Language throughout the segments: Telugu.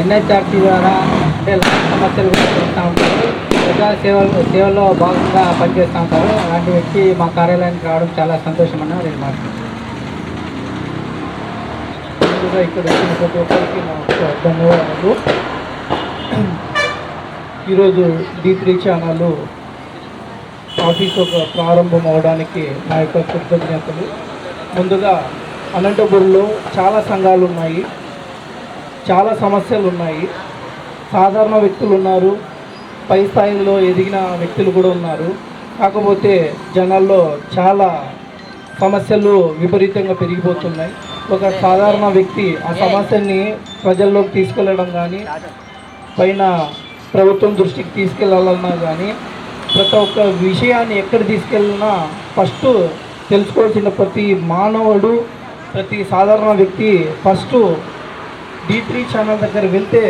ఎన్హెచ్ఆర్సీ ద్వారా అంటే సమస్యలు కూడా చూస్తూ ఉంటారు. ప్రజా సేవలు సేవల్లో భాగంగా పనిచేస్తూ ఉంటారు. అలాంటి వ్యక్తి మా కార్యాలయానికి రావడం చాలా సంతోషం అన్న నేను మాట్లాడుతున్నాను ఇక్కడ వచ్చిన ప్రతి ఒక్కరికి నా ధన్యవాదాలు. ఈరోజు డీ త్రీ ఛానల్ ఆఫీస్ ప్రారంభం అవడానికి నా యొక్క కృతజ్ఞతలు. ముందుగా అనంతపురంలో చాలా సంఘాలు ఉన్నాయి చాలా సమస్యలు ఉన్నాయి సాధారణ వ్యక్తులు ఉన్నారు. పై స్థాయిలో ఎదిగిన వ్యక్తులు కూడా ఉన్నారు. కాకపోతే జనాల్లో చాలా సమస్యలు విపరీతంగా పెరిగిపోతున్నాయి. ఒక సాధారణ వ్యక్తి ఆ సమస్యని ప్రజల్లోకి తీసుకెళ్ళడం కానీ పైన ప్రభుత్వం దృష్టికి తీసుకెళ్ళాలన్నా కానీ ప్రతి ఒక్క విషయాన్ని ఎక్కడ తీసుకెళ్ళినా ఫస్ట్ తెలుసుకోవాల్సిన ప్రతి మానవుడు ప్రతి సాధారణ వ్యక్తి ఫస్ట్ డీ త్రీ ఛానల్ దగ్గర వెళ్తే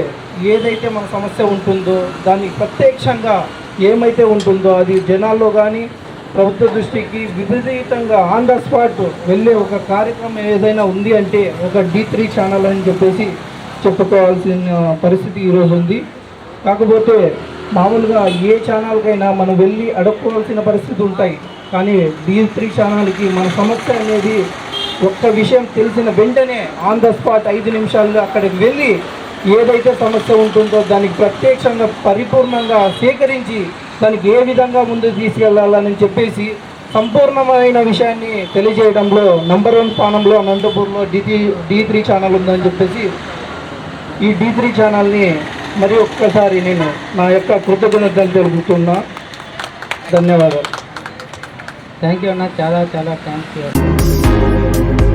ఏదైతే మన సమస్య ఉంటుందో దానికి ప్రత్యక్షంగా ఏమైతే ఉంటుందో అది జనాల్లో కానీ ప్రభుత్వ దృష్టికి విపరీతంగా ఆన్ ద స్పాట్ వెళ్ళే ఒక కార్యక్రమం ఏదైనా ఉంది అంటే ఒక డీ త్రీ ఛానల్ అని చెప్పేసి చెప్పుకోవాల్సిన పరిస్థితి ఈరోజు ఉంది. కాకపోతే మామూలుగా ఏ ఛానల్కైనా మనం వెళ్ళి అడుక్కోవాల్సిన పరిస్థితి ఉంటాయి. కానీ డీ త్రీ ఛానల్కి మన సమస్య అనేది ఒక్క విషయం తెలిసిన వెంటనే ఆన్ ద స్పాట్ ఐదు నిమిషాల్లో అక్కడికి వెళ్ళి ఏదైతే సమస్య ఉంటుందో దానికి ప్రత్యక్షంగా పరిపూర్ణంగా సేకరించి దానికి ఏ విధంగా ముందుకు తీసుకెళ్ళాలని చెప్పేసి సంపూర్ణమైన విషయాన్ని తెలియజేయడంలో నంబర్ వన్ స్థానంలో అనంతపూర్లో డి డి త్రీ ఛానల్ ఉందని చెప్పేసి ఈ డి త్రీ ఛానల్ని మరి ఒక్కసారి నేను నా యొక్క కృతజ్ఞతలు తెలుపుతున్నా. ధన్యవాదాలు. थैंक यू अना चला चला थैंक यू